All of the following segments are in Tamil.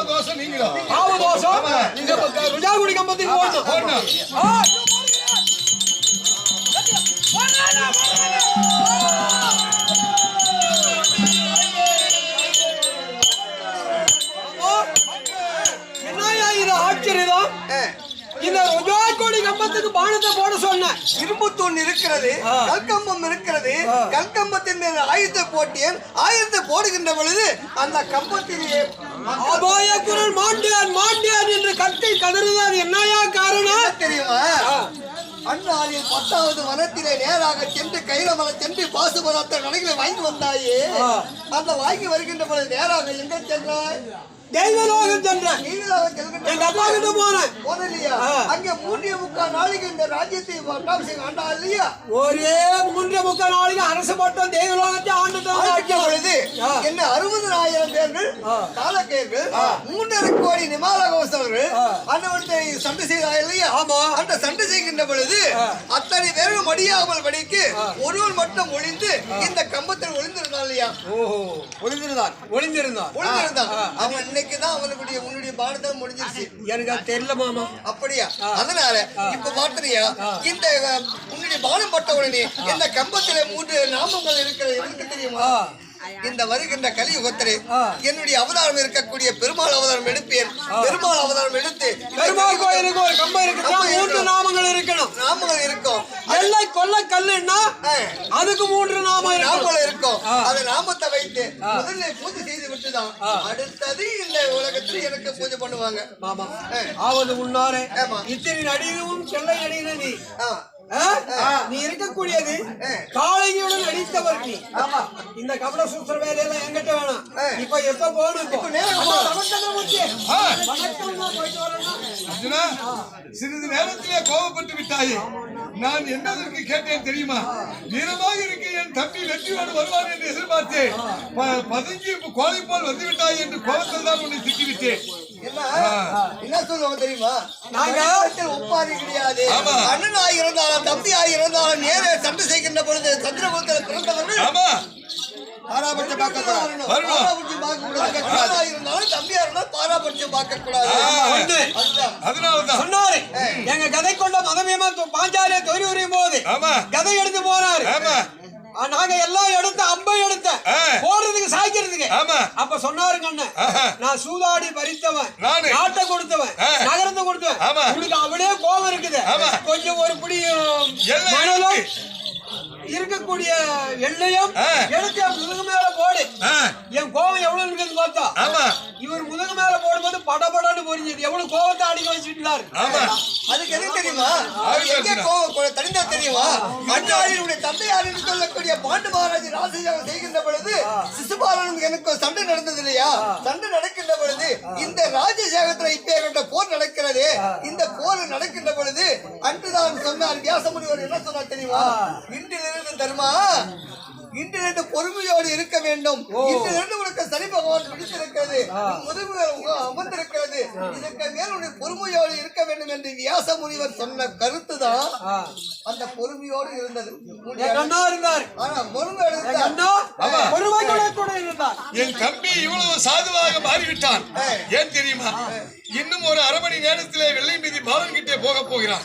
பாவ தோஷம் நீங்களும் பாவ தோஷம் ஆமா. இங்க பக்க- விஜயகுடி கம்பத்துக்கு போடணும் போடணும். ஆ. அப்போ, என்னய்யா இது ஆச்சரியம் இந்த விஜயகுடி கம்பத்துக்கு பானத்தை போட சொன்னேன் இரும்பு தூண் இருக்கிறது. கல்கம்பம் இருக்கிறது. கல்கம்பத்தின் மேல் ஆயுதத்தை போட்டேன் ஆயுதத்தை போடுகின்ற பொழுது அந்த கம்பத்திலே அபாய குரல் மாண்டியான் மாண்டியான் என்று கத்தி கதறுதான் என்னையா காரணம்? தெரியுமா? அந்நாளில் பத்தாவது வனத்திலே நேராக சென்று கைலமலை சென்று பாசுபதார்த்த கடைகளை வாங்கி வந்தாயே. அந்த வாங்கி வருகின்ற பொழுது நேராக எங்க சென்றாய்? தெய்வலோகம் சென்றேன் எங்க அப்பா கிட்ட போனேன். அங்கே மூன்றிய முக்கால் நாளைக்கு இந்த ராஜ்யத்தை பட்டாபிஷேகம் ஆண்டா இல்லையா ஒரே மூன்றே முக்கால் நாளைக்கு அரசு பட்டம் தெய்வலோகத்தை ஆண்டு ஆட்சி பொழுது. என்ன அறுபதனாயிரம் பேர்கள். காலக்கேர்கள் மூன்றரை கோடி நிமால கோசவர்கள். அன்னவத்தை சண்டை செய்தா இல்லையா ஆமா. அந்த சண்டை செய்கின்ற பொழுது. அத்தனை பேரும் மடியாமல் படிக்கு ஒருவன் மட்டும் ஒளிந்து இந்த கம்பத்தில் ஒளிந்திருந்தான் இல்லையா ஓஹோ ஒளிந்திருந்தான் ஒளிந்திருந்தான் ஒளிந்திருந்தான். அவன் இன்னைக்கு தான் அவனுடைய உன்னுடைய பாரதம் முடிஞ்சிருச்சு. எனக்கு அது தெரியல மாமா. அப்படியா? அதனால இப்ப பாத்துறியா இந்த உன்னுடைய பானம் பட்ட உடனே இந்த கம்பத்திலே மூன்று நாமங்கள் இருக்கிறது எனக்கு தெரியுமா. இந்த வருகின்ற கலியுகத்திலே. என்னுடைய அவதாரம் இருக்கக்கூடிய பெருமாள் அவதாரம் எடுப்பேன் பெருமாள் அவதாரம் எடுத்து பெருமாள் கோயிலுக்கு ஒரு கம்பம் மூன்று இருக்கணும். நாமங்கள் இருக்கணும் நாமங்கள் இருக்கும் எல்லை கொல்ல கல்லுன்னா. அதுக்கு மூன்று இருக்கணும் நாமங்கள் இருக்கும். அந்த நாமத்தை வைத்து முதல்ல பூஜை செய்து விட்டுதான். அடுத்தது இந்த உலகத்தில் எனக்கு பூஜை பண்ணுவாங்க மாமா ஆ. ஆவது முன்னாரே ஆமா. இத்தனை நடிகரும் செல்லை நடிகர் நீ? நீ இருக்கக்கூடியது காளையுடன் அடித்தவர் நீ. ஆமா. இந்த கபட சூத்திர வேலையெல்லாம் என்கிட்ட வேணாம். இப்ப எப்ப போகணும் சிறிது நேரத்திலே கோபப்பட்டு விட்டாயே. நான் என்னதற்கு கேட்டேன் தெரியுமா? வீரமாக இருக்க என் தம்பி வெற்றியோடு வருவான் என்று எதிர்பார்த்தேன். ப- பதுங்கி கோலை போல் வந்து விட்டாய் என்று கோபத்தில் தான் உன்னை திட்டிவிட்டேன். என்ன? என்ன சொல்லுவாங்க தெரியுமா? நாங்க- ஒப்பாரி கிடையாது. ஆமா. அண்ணனாக இருந்தாலும் தம்பியாக இருந்தாலும் நேரே சண்டை செய்கின்ற பொழுது சந்திரகுலத்தில் பிறந்தவர்கள் ஆமா. பாராபட்சம் பார்க்க கூடாது. பாராபட்சம் பார்க்க கூடாது இருந்தாலும் தம்பியா இருந்தாலும் பாராபட்சம் பார்க்க கூடாது அதனாலதான். சொன்னாரு. எங்க கதை கொண்ட மதமேமா பாஞ்சாலிய தொழில் உரியும் போது ஆமா. கதை எடுத்து போனாரு. நாங்க எல்லாம் எடுத்த அம்பை எடுத்த ஆ. போடுறதுக்கு சாய்க்கிறதுக்கு ஆமா அப்ப சொன்னாருங்க அண்ணன். நான் சூதாடி பறித்தவன். நாட்டை கொடுத்தவன் ஆ. நகரத்தை கொடுத்தவன் அவளே கோபம் இருக்குது. கொஞ்சம் ஒரு பிடி மணலும். இருக்கக்கூடிய எண்ணெயும். எடுத்து முதுகு மேல போடு. என் கோபம் எவ்வளவு இருக்குன்னு பார்த்தா ஆமா. இவர் முதுகு மேல போடும்போது படபடன்னு பொரிஞ்சது. எவ்வளவு கோபத்தை அடிக்க வச்சுட்டாரு ஆமா. அதுக்கு எது தெரியுமா? எங்கே. கோவம் தனிந்தா தெரியுமா? அண்ணாடியுடைய தந்தையார் என்று சொல்லக்கூடிய பாண்டு மகாராஜ் ராசியாக செய்கின்ற பொழுது சிசுபாலனும் எனக்கு சண்டை நடந்தது இல்லையா சண்டை நடக்கின்ற பொழுது இந்த ராஜசேகத்துல இப்பேற்பட்ட போர் நடக்கிறது. இந்த போர் நடக்கின்ற பொழுது அன்றுதான் சொன்னார் வியாச முனிவர் என்ன சொன்னார் தெரியுமா? இன்றிலிருந்து தர்மா? இன்றிலிருந்து பொறுமையோடு இருக்க வேண்டும். இன்றிலிருந்து உனக்கு சனி பகவான் பிடித்திருக்கிறது. உன் முதுகு மேல் உங்க அமர்ந்திருக்கிறது இதற்கு மேல் உனக்கு பொறுமையோடு இருக்க வேண்டும் என்று வியாச முனிவர் சொன்ன கருத்து தான். அந்த பொறுமையோடு இருந்தது. என் தம்பி இவ்வளவு சாதுவாக மாறிவிட்டான். ஏன் தெரியுமா? இன்னும் ஒரு அரை மணி நேரத்திலே வெள்ளை மீதி பாலன் கிட்டே போக போகிறான்.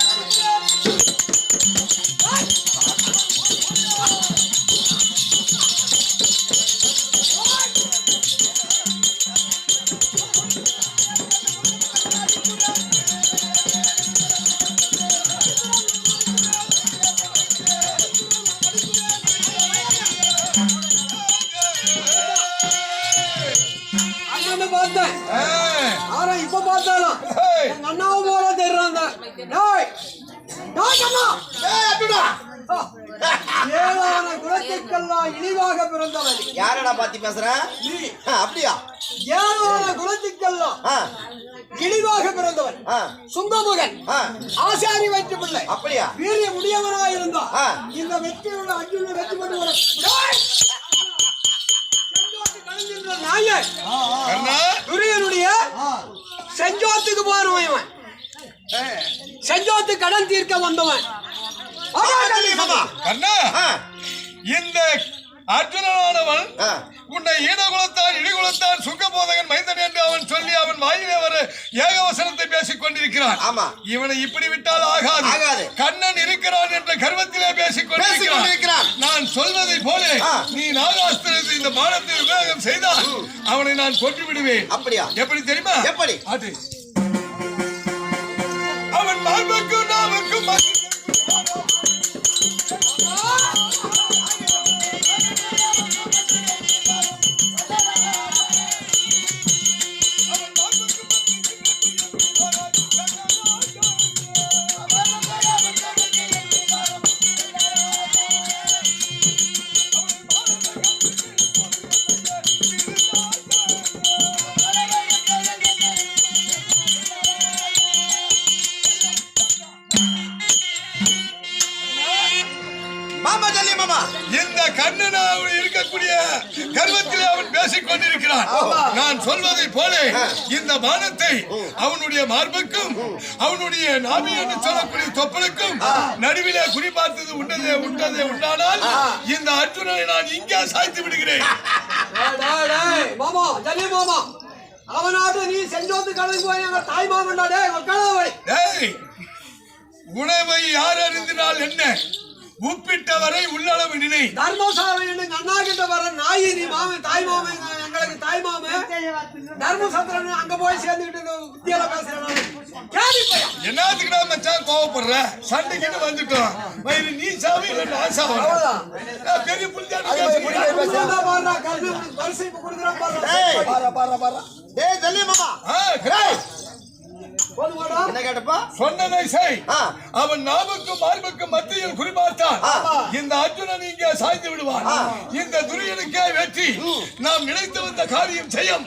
பார்த்தாலும். எங்க போல தெரியுறாங்க டேய். டேய் அண்ணா ஏழான இழிவாக பிறந்தவன். யாரடா பாத்தி பேசுற? நீ அப்படியா? ஏழான குலத்திற்கெல்லாம் ஆ, இழிவாக பிறந்தவன். சுந்தமுகன் ஆசாரி வயிற்று பிள்ளை. அப்படியா? வீரிய முடியவனாக இருந்தா. இந்த வெற்றியுள்ள அர்ஜுன வெற்றி நாயன். கண்ணா துரியனுடைய செஞ்சோத்துக்கு போறவன் இவன். செஞ்சோத்து கடன் தீர்க்க வந்தவன். இந்த அர்ஜுனனானவன். உன்னை ஈனகுலத்தான் இடிகுலத்தான் சுங்கபோதகன் மைந்தன் என்று அவன் சொல்லி அவன் வாயிலே வர ஏகவசனத்தை பேசிக் கொண்டிருக்கிறான் ஆமா. இவனை இப்படி விட்டால் ஆகாது ஆகாது. கண்ணன் இருக்கிறான் என்ற கர்வத்திலே பேசிக் கொண்டிருக்கிறான். நான் சொல்வதை போல. நீ நாகாஸ்திரத்தை இந்த பானத்தை விவேகம் செய்தால் அவனை நான் கொன்று விடுவேன் அப்படியா எப்படி தெரியுமா எப்படி? ஆட்டு அவன் மார்புக்கும் நாவுக்கும் நாமி என்று சொல்லக்கூடிய தொப்பலுக்கும் நடுவிலே குறிப்பார்த்தது உண்டதே உண்டதே உண்டானால் இந்த அர்ஜுனனை நான் இங்கே சாய்த்து விடுகிறேன். மாமா ஜல்லி மாமா. அவனாட்டு நீ செஞ்சோத்து கடன் போய் எங்க தாய் ஏய் உணவை யார் அறிந்தினால் என்ன? உப்பிட்டவரை உள்ளளவு நினை. தர்மசாலை எங்க அண்ணா கிட்ட வர நாயி நீ மாமன் தாய் மாமன் எங்களுக்கு தாய் மாமன் தர்மசத்திரன் அங்க போய் சேர்ந்துக்கிட்டு வித்தியால பேசுறேன் என்னத்துக்கு நான் மச்சான் கோவப்படுற? சண்டைக்கு வந்துட்டோம். வயிறு நீ சாவி இல்லை நான். நான் பெரிய கல்வி உனக்கு பரிசு கொடுக்குறேன் ஏய். பாடுறா டேய் ஜல்லி மாமா. என்ன கேட்டப்பா? சொன்னதை செய். அவன் நாவுக்கும் மார்புக்கும் மத்தியில் குறிப்பார்த்தான் ஆ. இந்த அர்ஜுனன் இங்கே சாய்ந்து விடுவான். இந்த துரியனுக்கே வெற்றி. நாம் நினைத்து வந்த காரியம் செய்யும்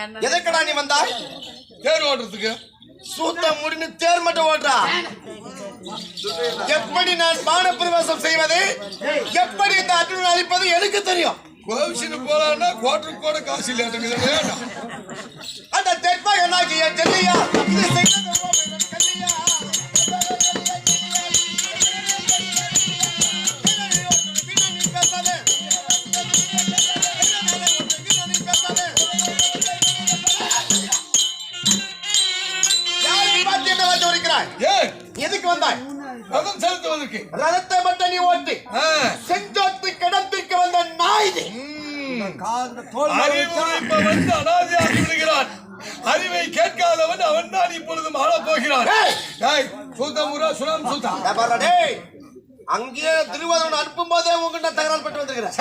அண்ணன்? எதற்கடா நீ வந்தாய்? தேர் ஓட்டுறதுக்கு சூத்த முடிந்து தேர் மட்டும் ஓட்டுறா எப்படி நான் பான பிரவேசம் செய்வது எப்படி இந்த அர்ஜுனன் அழிப்பது? எனக்கு தெரியும். கோவிச்சுன்னு போலான்னா கோட்டருக்கு கூட காசு வேண்டாம். அந்த தெற்பா என்னாச்சு? என் செல்லையா? இது ஏன் எதுக்கு வந்தாய்? ரதம் செலுத்துவதற்கு ரதத்தை மட்டும் நீ ஓட்டி. செஞ்சோத்து கிடத்திற்கு வந்த நாய் இது. ம். அறிவு இப்ப வந்து அனாதையாகி விடுகிறான் அறிவை கேட்காதவன் அவன் தான் இப்பொழுது மாறப் போகிறான் சூத்தமுரா சுனாம் சூத்தா. அங்கேயே திருவாதவன் அனுப்பும் போதே உங்ககிட்ட தகராறு பட்டு வந்திருக்கிறேன்.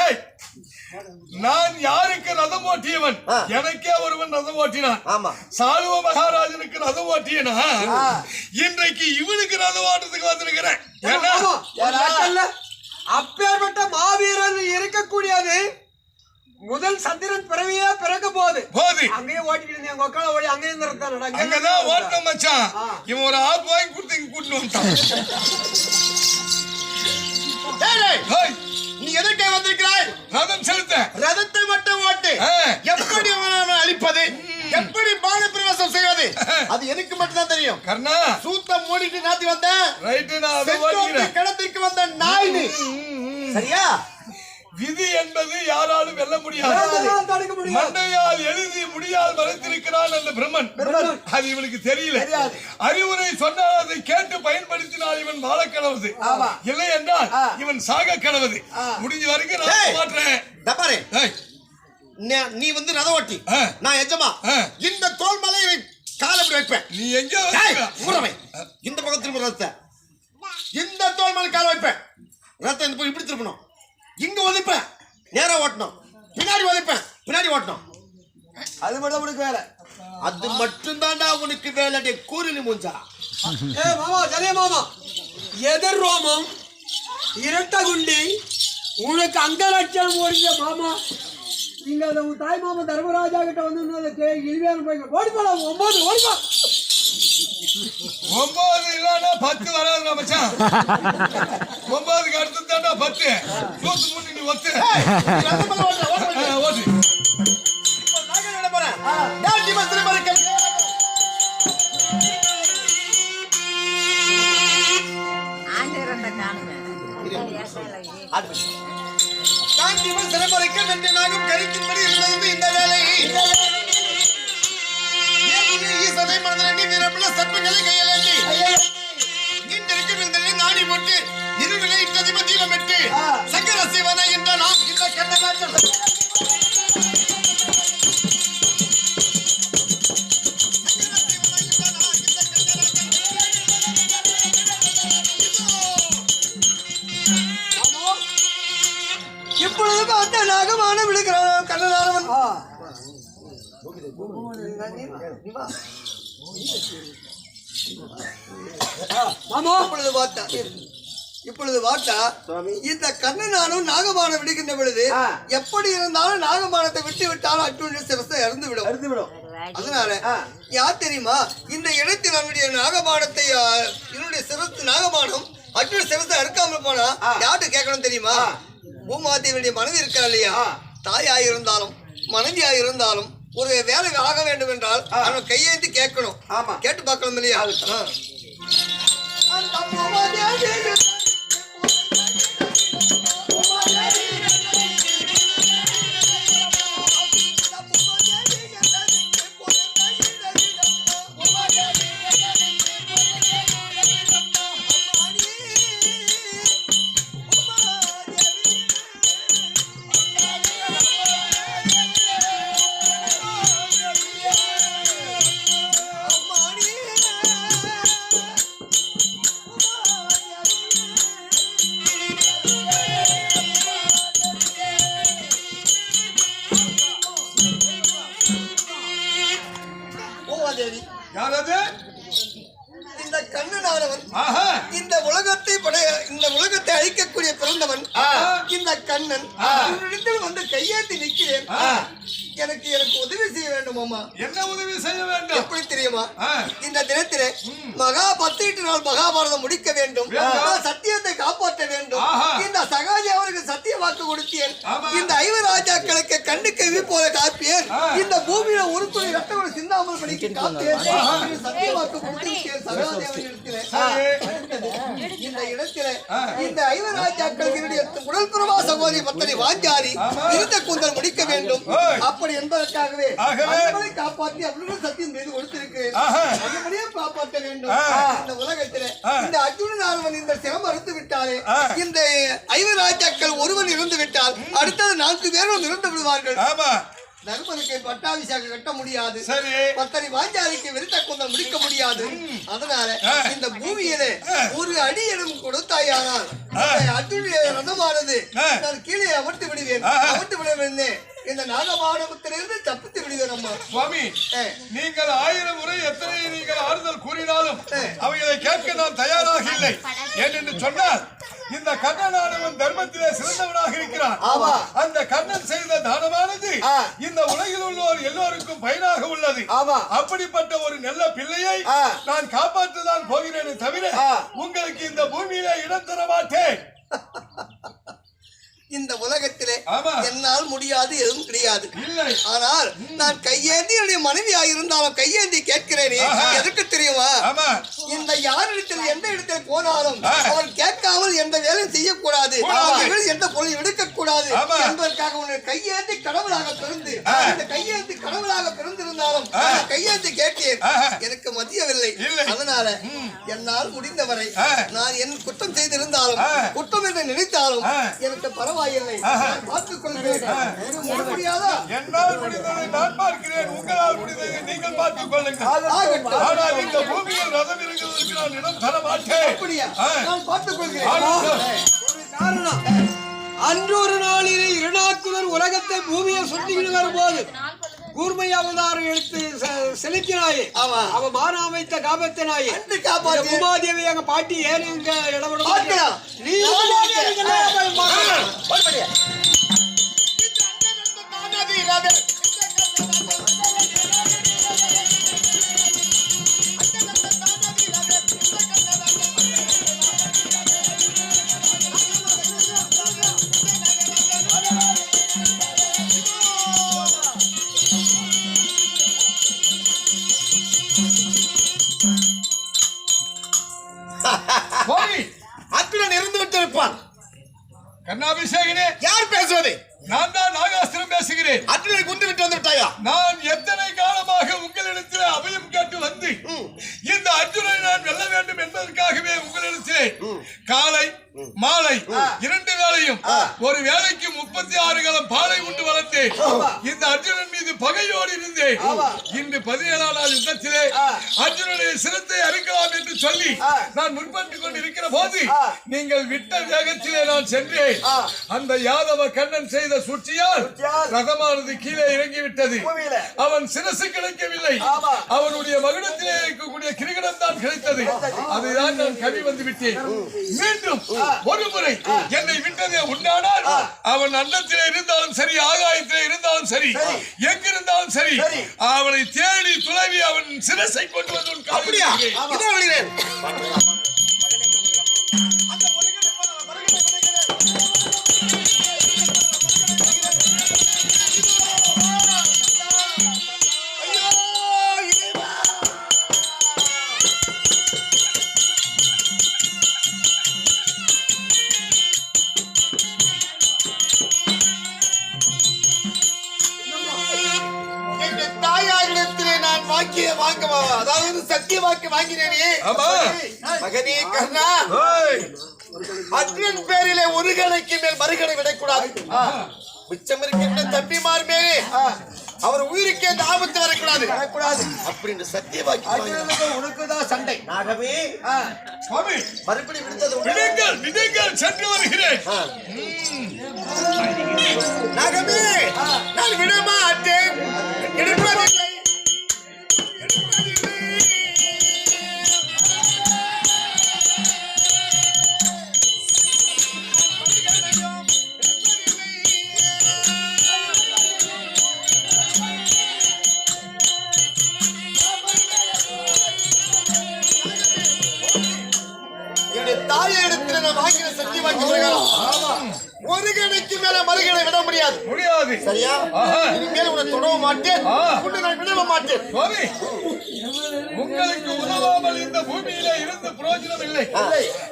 நான் யாருக்கு ரதம் ஓட்டியவன். எனக்கே ஒருவன் ரதம் ஓட்டினான். ஆமா. சாலுவ மகாராஜனுக்கு ரதம் ஓட்டியனா? இன்றைக்கு இவனுக்கு ரதம் ஓட்டுறதுக்கு வந்திருக்கிறேன். அப்பேற்பட்ட மாவீரன் இருக்கக்கூடியது முதல் சந்திரன் பிறவியே பிறக்க போகுது. போது அங்கேயே ஓட்டிக்கிட்டு இருந்தேன், உட்கார ஓடி அங்கேயே நிறுத்தானடா அங்கதான் ஓட்டணும் மச்சான். இவன் ஒரு ஆப் வாங்கி கொடுத்து இங்க கூட்டிட்டு வந்துட்டான். நீ எதற்கே வந்திருக்கிறாய்? ரதம் செலுத்த. ரதத்தை மட்டும் ஓட்டு. எப்படி அழிப்பது? எப்படி பான பிரவேசம் செய்வது அது எனக்கு மட்டும்தான் தெரியும். கர்ணா. சூத்தம் மூடிட்டு நாத்தி வந்தேன் ரைட்டு நான் கிடத்திற்கு வந்த நாய் சரியா? விதி என்பது யாராலும் வெல்ல முடியாது மண்டையால் எழுதி முடியால் மறைத்திருக்கிறான் அந்த பிரம்மன். அது இவனுக்கு தெரியல. அறிவுரை சொன்னால் அதை கேட்டு பயன்படுத்தினால் இவன் வாழ கனவுது ஆமா. இல்லை என்றால். இவன் சாக கனவுது. முடிஞ்ச வரைக்கும். நான் ஏய், நீ- வந்து ரத ஓட்டி ஆ. நான் எஜமா. இந்த தோல் மலையை கால் அப்படி வைப்பேன் நீ எங்க. இந்த பக்கம் திரும்ப ரத்தத்தை இந்த தோல் மேல கால் வைப்பேன் ரத்தம் இந்த இப்படி திருப்பணும் இங்க ஒதிப்பேன் நேரா ஓட்டணும். பின்னாடி ஒதிப்பேன் பின்னாடி ஓட்டணும். அது மட்டும் உனக்கு வேலை. அது மட்டும் தான்டா உனக்கு வேலை. கூறினி மூஞ்சா. ஏ மாமா ஜலிய மாமா. எதிர் ரோமம் இரட்ட குண்டி உனக்கு அங்க லட்சம் ஓடிங்க மாமா. நீங்க அந்த உன் தாய் மாமா தர்மராஜா கிட்ட வந்து இழிவேறு போய் ஓடி போலாம். ஒன்பது ஓடிப்பா ஒன்பது இல்லைன்னா பத்து வராதுடா மச்சான். ஒன்பதுக்கு அடுத்து தாண்டா பத்து. சூத்து மூணு நீ ஒத்து. ஓட்டு இப்பொழுது பார்த்த நாகமான ஆ. மாமா இப்பொழுது பார்த்தா இப்பொழுது பார்த்தா இந்த கண்ணனானும் நாகமானம் விடுகின்ற பொழுது. எப்படி இருந்தாலும் நாகமானத்தை விட்டு விட்டாலும் அட்டுடைய சிரசை இறந்து விடும் அதனால. யார் தெரியுமா இந்த இடத்தில் நம்முடைய நாகமானத்தை ஆ, என்னுடைய சிரத்து நாகமானம் அட்டுடைய சிரத்தை அறுக்காமல் போனா. யார்கிட்ட கேட்கணும் தெரியுமா. பூமாதேவியுடைய மனைவி இருக்கா இல்லையா ஆ. தாயாய் இருந்தாலும் மனைவியாய் இருந்தாலும் ஒரு வேலை ஆக வேண்டும் என்றால். அவன் கையேந்தி கேட்கணும் ஆமா. கேட்டு பார்க்கணும் இல்லையா அழிக்கக்கூடிய பிறந்தவன். இந்த கண்ணன். உன்னிடத்தில் வந்து கையேந்தி நிற்கிறேன். எனக்கு எனக்கு உதவி செய்ய வேண்டும் அம்மா என்ன உதவி செய்ய வேண்டும் எப்படி தெரியுமா. இந்த தினத்திலே மகா பத்தெட்டு நாள் மகாபாரதம் முடிக்க வேண்டும் சத்தியத்தை காப்பாற்ற வேண்டும். இந்த சகாஜி அவருக்கு சத்திய வாக்கு கொடுத்தேன். இந்த ஐவராஜாக்களுக்கு கண்ணு கவி போல காப்பேன். இந்த பூமியில ஒரு துணி ரத்தம் சிந்தாமல் படிக்க காப்பேன் கொடுத்திருக்கேன். இந்த இடத்திலே. இந்த ஐவராஜாக்கள் என்னுடைய உடல் பிரமா சகோதரி பத்தனை வாஞ்சாரி. இருந்த கூந்தல் முடிக்க வேண்டும். அப்படி என்பதற்காகவே காப்பாற்றி அவர்களும் சத்தியம் செய்து கொடுத்திருக்கிறேன் காப்பாற்ற வேண்டும். இந்த உலகத்திலே ஆ. இந்த அர்ஜுனன் இந்த சிரம் அறுத்து விட்டாரே ஆ. இந்த ஐவராஜாக்கள் ஒருவன் இருந்து விட்டால் அடுத்தது நான்கு பேரும் இருந்து விடுவார்கள். ஆமா. தர்மனுக்கு பட்டாபிஷேகம் கட்ட முடியாது. சரி. பத்தனை வாஞ்சாரிக்கு விருத்த குந்தம் முடிக்க முடியாது. அதனால. இந்த பூமியிலே. ஒரு அடி எனும் கொடுத்தாயானால் அர்ஜுனுடைய ரதமானது. நான் கீழே அமர்த்தி விடுவேன். அமர்த்தி விடுவேன் இந்த நாகமானவத்திலிருந்து தப்பித்து அம்மா சுவாமி. நீங்கள் ஆயிரம் முறை எத்தனை நீங்கள் ஆறுதல் கூறினாலும் அவைகளை கேட்க நான் தயாராக இல்லை ஏனென்று சொன்னால் இந்த கண்ணனானவன் தர்மத்திலே சிறந்தவனாக இருக்கிறான் ஆமா. அந்த கண்ணன் செய்த தானமானது. இந்த உலகில் உள்ளோர் எல்லோருக்கும் பயனாக உள்ளது. அப்படிப்பட்ட ஒரு நல்ல பிள்ளையை. நான் காப்பாற்றுதான் போகிறேனே தவிர. உங்களுக்கு இந்த பூமியிலே இடம் தர மாட்டேன் இந்த உலகத்திலே. என்னால் முடியாது எதுவும் கிடையாது ஆனால் நான் கையேந்தி என்னுடைய மனைவியாக இருந்தாலும் கையேந்தி கேட்கிறேனே ஆஹா. எதற்கு தெரியுமா இந்த யாரிடத்தில் எந்த இடத்தில் போனாலும். அவர் கேட்காமல் எந்த வேலையும் செய்யக்கூடாது எந்த பொருள் எடுக்கக்கூடாது. என்பதற்காக உன்னை கையேந்தி கடவுளாக பிறந்து. இந்த கையேந்தி கடவுளாக பிறந்திருந்தாலும் கையேந்தி கேட்டேன். எனக்கு மதியவில்லை. அதனால என்னால் முடிந்தவரை. நான் என் குற்றம் செய்திருந்தாலும். குற்றம் என்று நினைத்தாலும். எனக்கு பரவாயில்லை நான் பார்த்துக் கொள்கிறேன் முடியாதா? என்னால் முடிந்ததை நான் பார்க்கிறேன். உங்களால் முடிந்ததை நீங்கள் பார்த்துக் கொள்ளுங்கள் ஆகட்டும். ஆனால் இந்த பூமியில் ரதம் இருக்கிறதுக்கு நான் இடம் தர மாட்டேன். அப்படியா? ஆ. நான் பார்த்துக் கொள்கிறேன் ஆகட்டும். ஒரு காரணம். அன்று ஒரு நாளிலே இருநாக்குவர் உலகத்தை பூமியை சுற்றிக்கிட்டு வரும்போது கூர்மை அவதாரம் எடுத்து செ- செலுத்தினாயே. அவ மான அமைத்த காபத்தினாயே உமாதேவி எங்க பாட்டி ஏன் இங்க இடப்பட பார்க்கலாம். நீ நான் நான் முன்பட்டு கொண்டு இருக்கிற போது நீங்கள் விட்ட வேகத்திலே நான் சென்றேன். அந்த யாதவ கண்ணன் செய்த சூழ்ச்சியால் ரதமானது கீழே இறங்கிவிட்டது. பூமியில. அவன் சிரசு கிடைக்கவில்லை. அவனுடைய மகுடத்திலே இருக்கக்கூடிய கிரிகடம் தான் கிடைத்தது. அதுதான் நான் கவி வந்து விட்டேன். மீண்டும் ஒரு முறை என்னை விட்டதே உண்டானால் அவன் அன்னத்திலே இருந்தாலும் சரி ஆகாயத்திலே இருந்தாலும் சரி எங்கிருந்தாலும் சரி சரி. அவனை தேடி துளவி அவன் சிரசை கொண்டு வந்து அப்படியா? வைக்கிறேன். வாங்க அதாவது சத்திய வாக்கு வாங்கினேனே. மகனே கர்ணா. அர்ஜுனன் பேரிலே ஒரு கணைக்கு மேல் மறுகணை விடக்கூடாது. மிச்சம் இருக்கின்ற தம்பிமார் மேலே அவர் உயிருக்கு எந்த ஆபத்து வரக்கூடாது. வரக்கூடாது. அப்படின்னு சத்திய வாக்கு வாங்கினார். அர்ஜுனனுக்கு உனக்குதான் சண்டை. நாகவே சுவாமி. மறுபடி விடுத்தது. விடுங்கள் விடுங்கள் சென்று வருகிறேன். ஆ. நாகமே நான் விட மாட்டேன் கணைக்கு மேல மறுகணை விட முடியாது. முடியாது. சரியா. இனிமேல் உன்னை தொடவும் மாட்டேன். உன்னை நான் விடவும் மாட்டேன். உங்களுக்கு உதவாமல் இந்த பூமியில இருந்து பிரயோஜனம் இல்லை.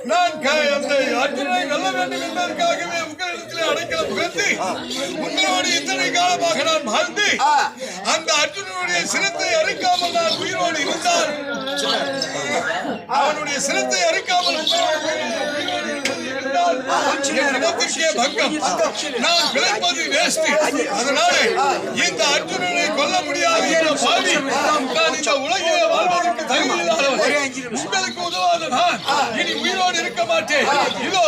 நான் அந்த அர்ஜுனனை வெல்ல வேண்டும் என்பதற்காகவே உங்களிடத்திலே அடைக்கலம் புகுந்து உங்களோடு இத்தனை காலமாக நான் வாழ்ந்து அந்த அர்ஜுனனுடைய சிரத்தை அறுக்காமல் நான் உயிரோடு இருந்தால் அவனுடைய சிரத்தை அறுக்காமல் உங்களோடு உயிரோடு நான் பிழைப்பது வேஸ்ட். அதனால இந்த அர்ஜுனனை கொல்ல முடியாது என்ற பாவி நான் இந்த உலகிலே வாழ்வதற்கு தகுதி இல்லாதவன் உங்களுக்கு உதவாத நான் இனி உயிரோடு இருக்க மாட்டேன். இதோ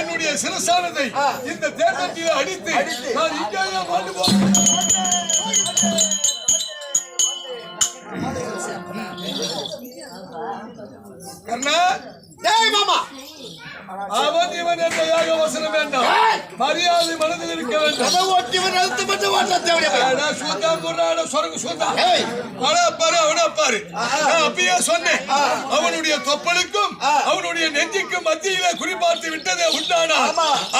என்னுடைய சிறசானதை இந்த தேர்தலில் அடித்து நான் இங்கேயே வாழ்ந்து போகிறேன் கண்ணா டேய் மாமா. அவன் இவன் என்ற யாக வசனம் வேண்டாம். மரியாதை மனதில் இருக்க வேண்டும். அழுத்து மட்டும் ஓட்ட தேவையா அடா, சூத்தா புறாடா, சொரங்கு சூத்தா. ஏய். அவனை பாரு, அவனை பாரு. நான் அப்பயே சொன்னேன். அவனுடைய தொப்பலுக்கும் அவனுடைய நெஞ்சுக்கும் மத்தியில குறிபார்த்து விட்டதே உண்டானா?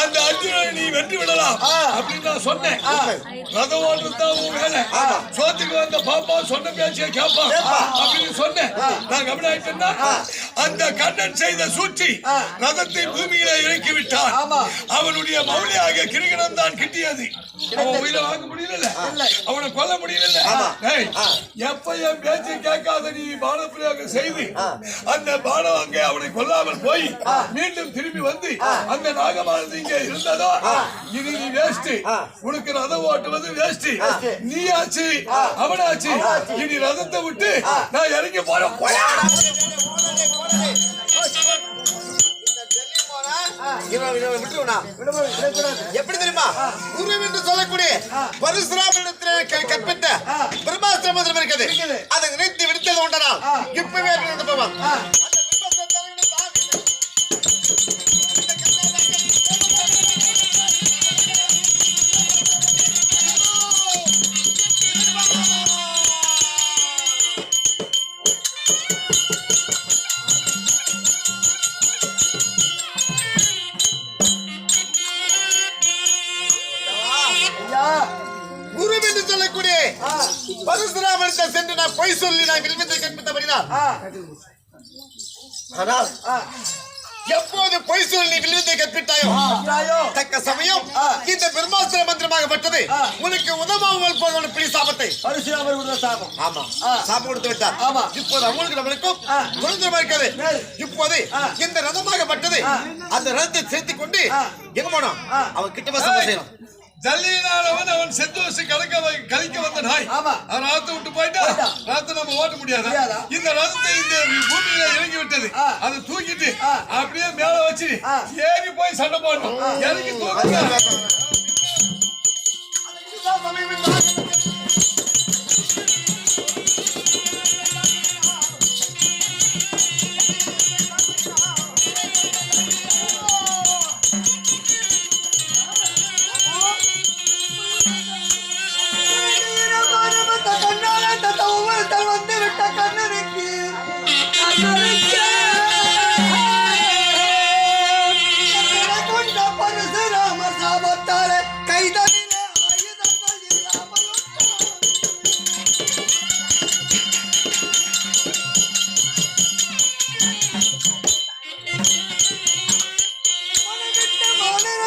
அந்த அர்ஜுனனை நீ வென்று விடலாம் அப்படின்னு நான் சொன்னேன். ஓட்டுறதுதான் உன் வேலை. சோத்துக்கு வந்த பாப்பா சொன்ன பேச்சை கேட்பான் அப்படின்னு சொன்னேன். நான் கவனிட்டேன்னா அந்த கண்ணன் செய்த சூழ்ச்சி ரதத்தை பூமியில இறக்கி விட்டான் அவனுடைய மௌலியாக கிரிகணம் தான் கிட்டியது. அவன் உயிரை வாங்க முடியல அவனை கொல்ல முடியல ஏய், எப்ப என் பேச்சை கேட்காத நீ பானப்பிரயோகம் செய்து அந்த பானம் அங்கே அவனை கொல்லாமல் போய் மீண்டும் திரும்பி வந்து அந்த நாகமானது இங்கே இருந்ததோ? இது நீ வேஸ்ட் உனக்கு ரதம் ஓட்டுவது வேஸ்ட் நீ ஆச்சு அவனாச்சு. இனி ரதத்தை விட்டு நான் இறங்கி போறேன். எப்படி தெரியுமா? குரு என்று சொல்லக்கூடிய பரசுராமனிடத்தில் கற்பித்த பிரம்மாஸ்திரம் இருக்குது. அதை நினைத்து விடுத்தது உண்டனா இப்பவே போவான் சொல்லக்கூடிய பரசுராமனிடத்தில் சென்று நான் பொய் சொல்லி நான் விரும்பத்தை ஆனால் ஆ, எப்போது பொய் சொல்லி நீ வில்வித்தை கற்பித்தாயோ. தக்க சமயம் இந்த பிரம்மாஸ்திர மந்திரமாகப்பட்டது உனக்கு உதவாமல் போன பிடி சாபத்தை. சாபம். ஆமா. சாபம் கொடுத்து விட்டார். ஆமா. இப்போது அவங்களுக்கு நம்மளுக்கும் குருந்தரமா இருக்கிறது. இப்போது இந்த ரதமாகப்பட்டது அந்த ரதத்தை சேர்த்து கொண்டு எங்க போனோம் அவன் கிட்ட செய்யணும். ஜல்லியினாலவன் அவன் செத்து வச்சு கலக்க கழிக்க வந்த நாய் ஆமா. அவன் ரதத்தை விட்டு போயிட்டா ரதத்தை நம்ம ஓட்ட முடியாது? இந்த ரதத்தை இந்த பூமியில இறங்கி விட்டது. அதை தூக்கிட்டு. அப்படியே மேல வச்சு. ஏறி போய் சண்டை போடணும் இறங்கி தூக்குங்க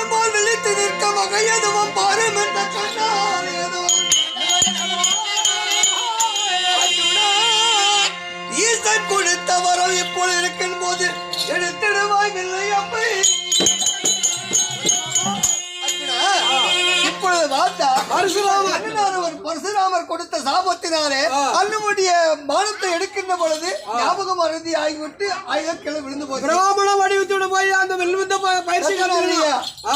போல் விழித்து நிற்க வகையதுவும் பாரும் என்ற கண்ணால் ஈசன் கொடுத்த வரம் இப்போது இருக்கும் போது எடுத்திடுவாய்வில்லை அப்படி. பரசுராமர். பரசுராமர் கொடுத்த சாபத்தினாலே அண்ணனுடைய மானத்தை எடுக்கின்ற பொழுது ஞாபகம் அறுதி ஆகிவிட்டு ஆயுதம் கிளை விழுந்து போச்சு. பிராமண வடிவத்தோட போய் அந்த ப- பயிற்சி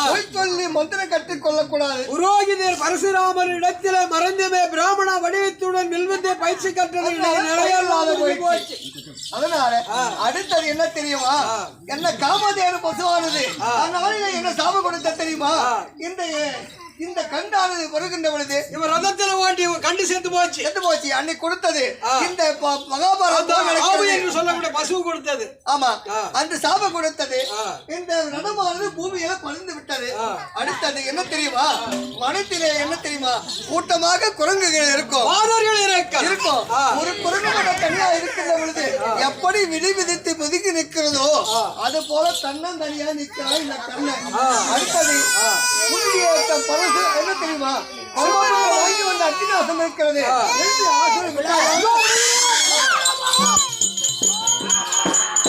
பொய் சொல்லி மந்திரம் கற்றுக் கொள்ளக்கூடாது புரோகிதர் பரசுராமர் இடத்திலே மறைந்துமே பிராமண வடிவத்துடன் வில்வித்தை பயிற்சி கற்றது நிலையில்லாத போச்சு அதனால அடுத்தது என்ன தெரியுமா? என்ன காமதேனு பசுவானது. அதனால என்ன சாபம் கொடுத்த தெரியுமா? இந்த இந்த கண்டானது வருகின்ற பொழுது இவன் ரதத்துல ஓட்டி கண்டு சேர்த்து போச்சு. எது போச்சு. அன்னைக்கு கொடுத்தது. இந்த மகாபாரதம். என்று சொல்லக்கூடிய பசு கொடுத்தது. ஆமா. அந்த சாபம் கொடுத்தது. இந்த ரதமானது பூமியில பறந்து விட்டது. அடுத்தது என்ன தெரியுமா? வனத்திலே என்ன தெரியுமா? கூட்டமாக குரங்குகள் இருக்கும். இருக்கும். ஒரு குரங்கு தனியா இருக்கின்ற பொழுது எப்படி விழி விதித்து முதுகி நிற்கிறதோ அது போல தன்னன் தனியா நிற்கிறான் இந்த கண்ணன் அடுத்தது புதிய பரசு என்ன தெரியுமா? வாங்கி வந்த அத்திநாசம் இருக்கிறது